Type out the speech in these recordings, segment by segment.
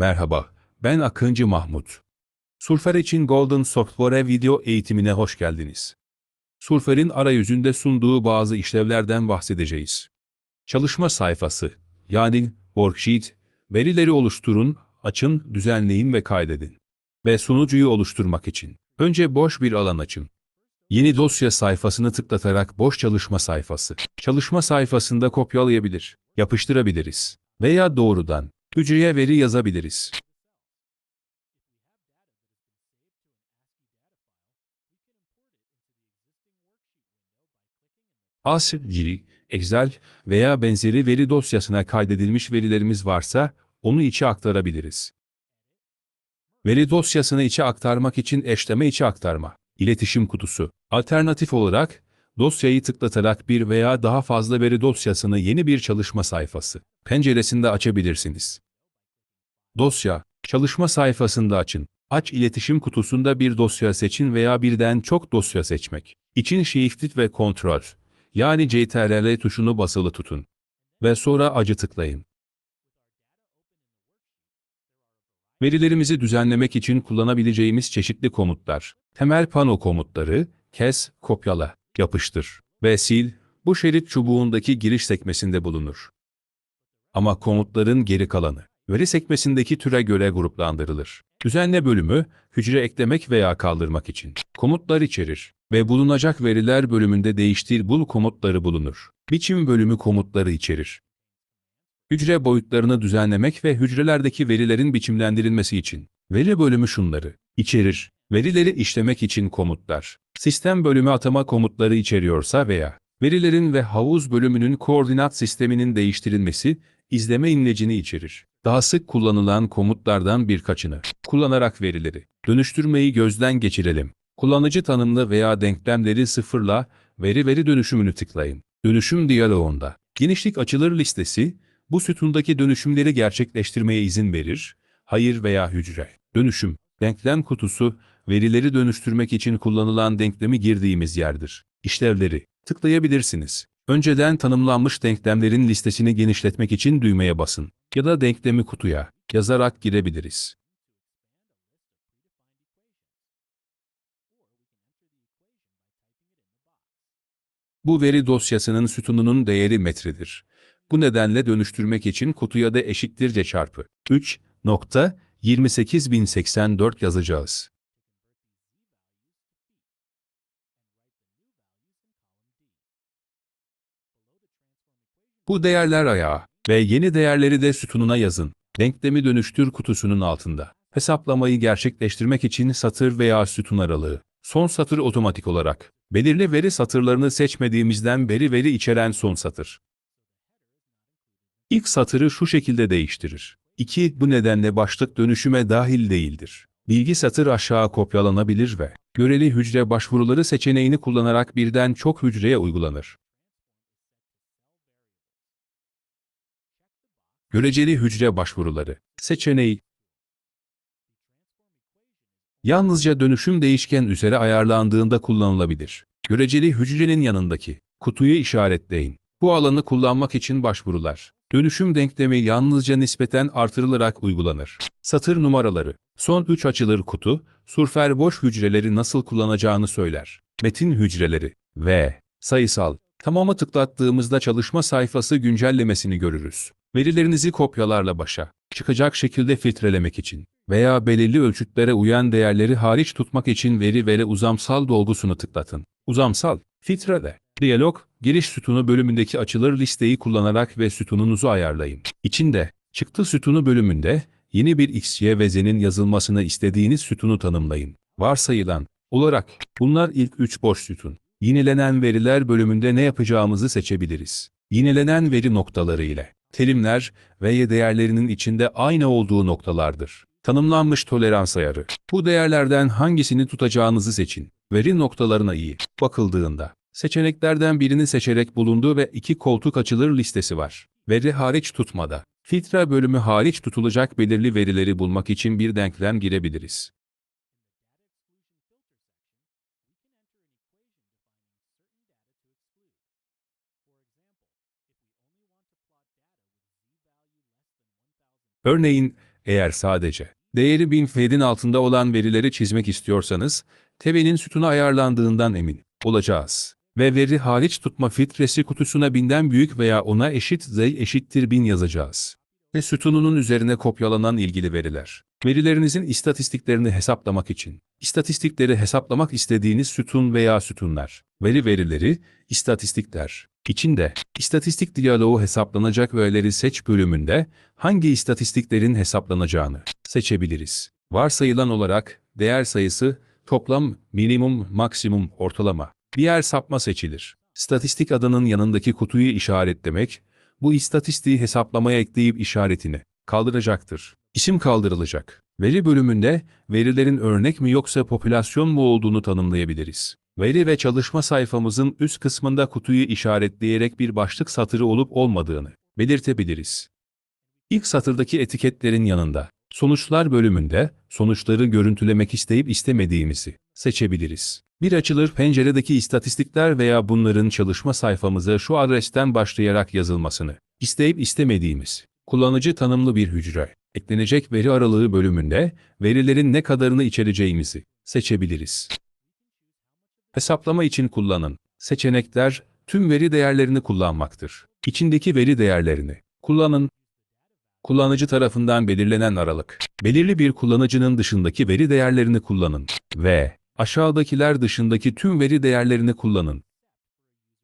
Merhaba, ben Akıncı Mahmut. Surfer için Golden Software video eğitimine hoş geldiniz. Surfer'in arayüzünde sunduğu bazı işlevlerden bahsedeceğiz. Çalışma sayfası, yani worksheet, verileri oluşturun, açın, düzenleyin ve kaydedin. Ve sunucuyu oluşturmak için önce boş bir alan açın. Yeni dosya sayfasını tıklatarak boş çalışma sayfası. Çalışma sayfasında kopyalayabilir, yapıştırabiliriz veya doğrudan hücreye veri yazabiliriz. ASCII, Excel veya benzeri veri dosyasına kaydedilmiş verilerimiz varsa onu içe aktarabiliriz. Veri dosyasını içe aktarmak için eşleme içe aktarma, iletişim kutusu. Alternatif olarak dosyayı tıklatarak bir veya daha fazla veri dosyasını yeni bir çalışma sayfası penceresinde açabilirsiniz. Dosya, çalışma sayfasında açın. Aç iletişim kutusunda bir dosya seçin veya birden çok dosya seçmek. İçin Shift ve Ctrl, yani CTRL tuşunu basılı tutun. Ve sonra acı tıklayın. Verilerimizi düzenlemek için kullanabileceğimiz çeşitli komutlar. Temel pano komutları, kes, kopyala, yapıştır ve sil, bu şerit çubuğundaki giriş sekmesinde bulunur. Ama komutların geri kalanı, veri sekmesindeki türe göre gruplandırılır. Düzenle bölümü, hücre eklemek veya kaldırmak için komutlar içerir ve bulunacak veriler bölümünde değiştir bul komutları bulunur. Biçim bölümü komutları içerir. Hücre boyutlarını düzenlemek ve hücrelerdeki verilerin biçimlendirilmesi için veri bölümü şunları içerir. Verileri işlemek için komutlar. Sistem bölümü atama komutları içeriyorsa veya verilerin ve havuz bölümünün koordinat sisteminin değiştirilmesi izleme imlecini içerir. Daha sık kullanılan komutlardan birkaçını kullanarak verileri dönüştürmeyi gözden geçirelim. Kullanıcı tanımlı veya denklemleri sıfırla veri veri dönüşümünü tıklayın. Dönüşüm diyaloğunda genişlik açılır listesi bu sütundaki dönüşümleri gerçekleştirmeye izin verir. Hayır veya hücre. Dönüşüm, denklem kutusu, verileri dönüştürmek için kullanılan denklemi girdiğimiz yerdir. İşlevleri, tıklayabilirsiniz. Önceden tanımlanmış denklemlerin listesini genişletmek için düğmeye basın ya da denklemi kutuya yazarak girebiliriz. Bu veri dosyasının sütununun değeri metredir. Bu nedenle dönüştürmek için kutuya da eşittirce çarpı 3.28084 yazacağız. Bu değerler ayağı ve yeni değerleri de sütununa yazın. Denklemi dönüştür kutusunun altında. Hesaplamayı gerçekleştirmek için satır veya sütun aralığı. Son satır otomatik olarak. Belirli veri satırlarını seçmediğimizden beri veri içeren son satır. İlk satırı şu şekilde değiştirir. 2. Bu nedenle başlık dönüşüme dahil değildir. Bilgi satır aşağı kopyalanabilir ve göreli hücre başvuruları seçeneğini kullanarak birden çok hücreye uygulanır. Göreceli hücre başvuruları seçeneği yalnızca dönüşüm değişken üzere ayarlandığında kullanılabilir. Göreceli hücrenin yanındaki kutuyu işaretleyin. Bu alanı kullanmak için başvurular. Dönüşüm denklemi yalnızca nispeten artırılarak uygulanır. Satır numaraları. Son 3 açılır kutu, surfer boş hücreleri nasıl kullanacağını söyler. Metin hücreleri ve sayısal. Tamamı tıklattığımızda çalışma sayfası güncellemesini görürüz. Verilerinizi kopyalarla başa çıkacak şekilde filtrelemek için veya belirli ölçütlere uyan değerleri hariç tutmak için veri veri uzamsal dolgusunu tıklatın. Uzamsal, filtrele, diyalog, giriş sütunu bölümündeki açılır listeyi kullanarak ve sütununuzu ayarlayın. İçinde, çıktı sütunu bölümünde, yeni bir x, y ve z'nin yazılmasını istediğiniz sütunu tanımlayın. Varsayılan olarak, bunlar ilk üç boş sütun. Yinelenen veriler bölümünde ne yapacağımızı seçebiliriz. Yinelenen veri noktaları ile terimler ve değerlerinin içinde aynı olduğu noktalardır. Tanımlanmış tolerans ayarı. Bu değerlerden hangisini tutacağınızı seçin. Veri noktalarına iyi bakıldığında seçeneklerden birini seçerek bulunduğu ve iki koltuk açılır listesi var. Veri hariç tutmada. Filtre bölümü hariç tutulacak belirli verileri bulmak için bir denklem girebiliriz. Örneğin, Eğer sadece değeri 1000 fedin altında olan verileri çizmek istiyorsanız, tebenin sütuna ayarlandığından emin olacağız. Ve veri hariç tutma filtresi kutusuna binden büyük veya ona eşit z eşittir 1000 yazacağız. Ve sütununun üzerine kopyalanan ilgili veriler. Verilerinizin istatistiklerini hesaplamak için, istatistikleri hesaplamak istediğiniz sütun veya sütunlar, veri verileri, istatistikler. İçinde, istatistik diyaloğu hesaplanacak verileri seç bölümünde hangi istatistiklerin hesaplanacağını seçebiliriz. Varsayılan olarak değer sayısı, toplam, minimum, maksimum, ortalama. Diğer sapma seçilir. Statistik adının yanındaki kutuyu işaretlemek, bu istatistiği hesaplamaya ekleyip işaretini kaldıracaktır. İsim kaldırılacak. Veri bölümünde verilerin örnek mi yoksa popülasyon mu olduğunu tanımlayabiliriz. Veri ve çalışma sayfamızın üst kısmında kutuyu işaretleyerek bir başlık satırı olup olmadığını belirtebiliriz. İlk satırdaki etiketlerin yanında sonuçlar bölümünde sonuçları görüntülemek isteyip istemediğimizi seçebiliriz. Bir açılır penceredeki istatistikler veya bunların çalışma sayfamıza şu adresten başlayarak yazılmasını isteyip istemediğimiz kullanıcı tanımlı bir hücre eklenecek veri aralığı bölümünde verilerin ne kadarını içereceğimizi seçebiliriz. Hesaplama için kullanın. Seçenekler tüm veri değerlerini kullanmaktır. İçindeki veri değerlerini kullanın. Kullanıcı tarafından belirlenen aralık. Belirli bir kullanıcının dışındaki veri değerlerini kullanın ve aşağıdakiler dışındaki tüm veri değerlerini kullanın.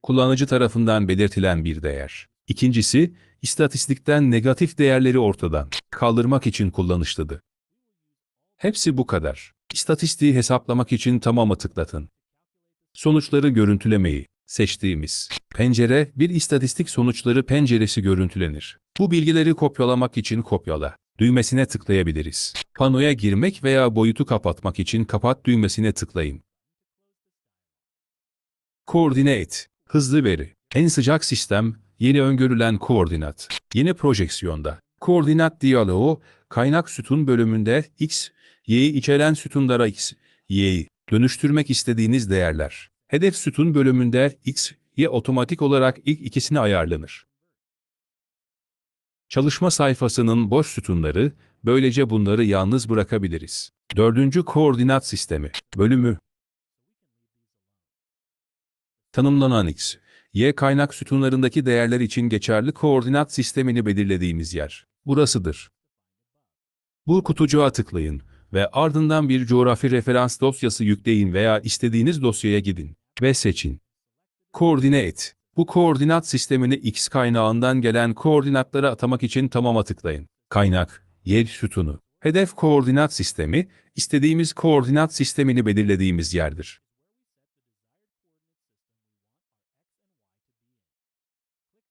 Kullanıcı tarafından belirtilen bir değer. İkincisi, istatistikten negatif değerleri ortadan kaldırmak için kullanışlıdır. Hepsi bu kadar. İstatistiği hesaplamak için tamamı tıklatın. Sonuçları görüntülemeyi seçtiğimiz pencere bir istatistik sonuçları penceresi görüntülenir. Bu bilgileri kopyalamak için kopyala düğmesine tıklayabiliriz. Panoya girmek veya boyutu kapatmak için kapat düğmesine tıklayın. Koordine et. Hızlı veri. En sıcak sistem, yeni öngörülen koordinat. Yeni projeksiyonda. Koordinat diyaloğu, kaynak sütun bölümünde x, y'yi içeren sütunlara x, y'yi dönüştürmek istediğiniz değerler. Hedef sütun bölümünde x, y otomatik olarak ilk ikisini ayarlanır. Çalışma sayfasının boş sütunları, böylece bunları yalnız bırakabiliriz. Dördüncü koordinat sistemi, bölümü. Tanımlanan x, y kaynak sütunlarındaki değerler için geçerli koordinat sistemini belirlediğimiz yer. Burasıdır. Bu kutucuğa tıklayın ve ardından bir coğrafi referans dosyası yükleyin veya istediğiniz dosyaya gidin ve seçin. Koordine. Bu koordinat sistemini X kaynağından gelen koordinatları atamak için tamama tıklayın. Kaynak, yer sütunu. Hedef koordinat sistemi, istediğimiz koordinat sistemini belirlediğimiz yerdir.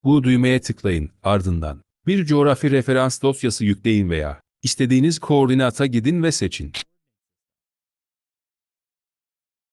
Bu düğmeye tıklayın, ardından bir coğrafi referans dosyası yükleyin veya istediğiniz koordinata gidin ve seçin.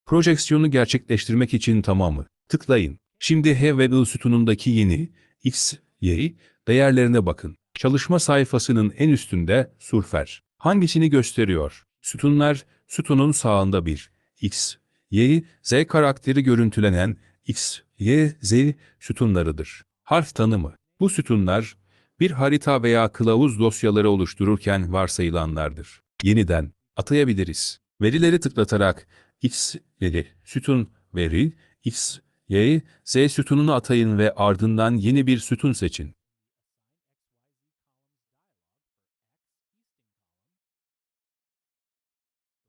Projeksiyonu gerçekleştirmek için tamamı tıklayın. Şimdi H ve I sütunundaki yeni X, Y değerlerine bakın. Çalışma sayfasının en üstünde surfer. Hangisini gösteriyor? Sütunlar, sütunun sağında bir X, Y, Z karakteri görüntülenen X, Y, Z sütunlarıdır. Harf tanımı. Bu sütunlar, bir harita veya kılavuz dosyaları oluştururken varsayılanlardır. Yeniden atayabiliriz. Verileri tıklatarak X, veri, sütun, veri, X, Y, Z sütununu atayın ve ardından yeni bir sütun seçin.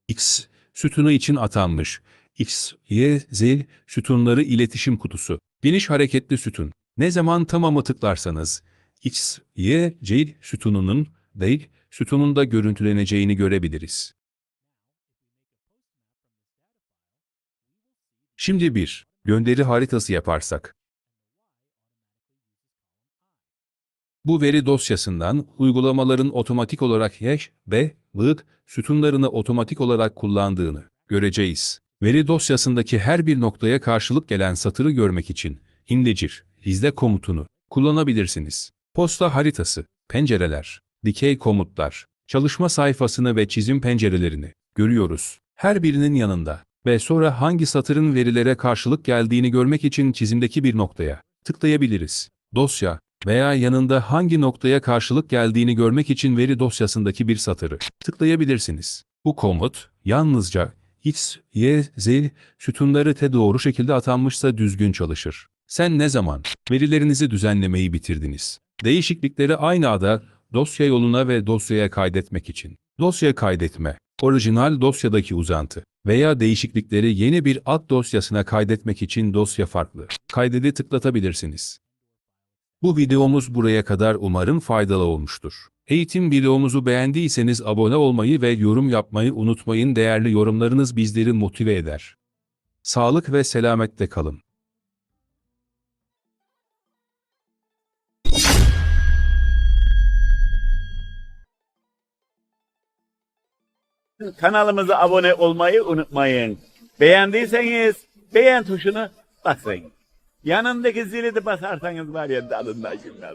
X sütunu için atanmış. X, Y, Z sütunları iletişim kutusu. Geniş hareketli sütun. Ne zaman tamamı tıklarsanız X, Y, C sütununun değil sütununda görüntüleneceğini görebiliriz. Şimdi bir gönderi haritası yaparsak. Bu veri dosyasından uygulamaların otomatik olarak hash ve lık sütunlarını otomatik olarak kullandığını göreceğiz. Veri dosyasındaki her bir noktaya karşılık gelen satırı görmek için indicir, izle komutunu kullanabilirsiniz. Posta haritası, pencereler, dikey komutlar, çalışma sayfasını ve çizim pencerelerini görüyoruz. Her birinin yanında ve sonra hangi satırın verilere karşılık geldiğini görmek için çizimdeki bir noktaya tıklayabiliriz. Dosya, veya yanında hangi noktaya karşılık geldiğini görmek için veri dosyasındaki bir satırı tıklayabilirsiniz. Bu komut yalnızca X, Y, Z sütunları T doğru şekilde atanmışsa düzgün çalışır. Sen ne zaman verilerinizi düzenlemeyi bitirdiniz? Değişiklikleri aynı ada dosya yoluna ve dosyaya kaydetmek için. Dosya kaydetme, orijinal dosyadaki uzantı veya değişiklikleri yeni bir alt dosyasına kaydetmek için dosya farklı. Kaydedi tıklatabilirsiniz. Bu videomuz buraya kadar umarım faydalı olmuştur. Eğitim videomuzu beğendiyseniz abone olmayı ve yorum yapmayı unutmayın. Değerli yorumlarınız bizleri motive eder. Sağlık ve selamette kalın. Kanalımıza abone olmayı unutmayın. Beğendiyseniz beğen tuşuna basın. Yanındaki zili de basarsanız var ya dalından şimdi.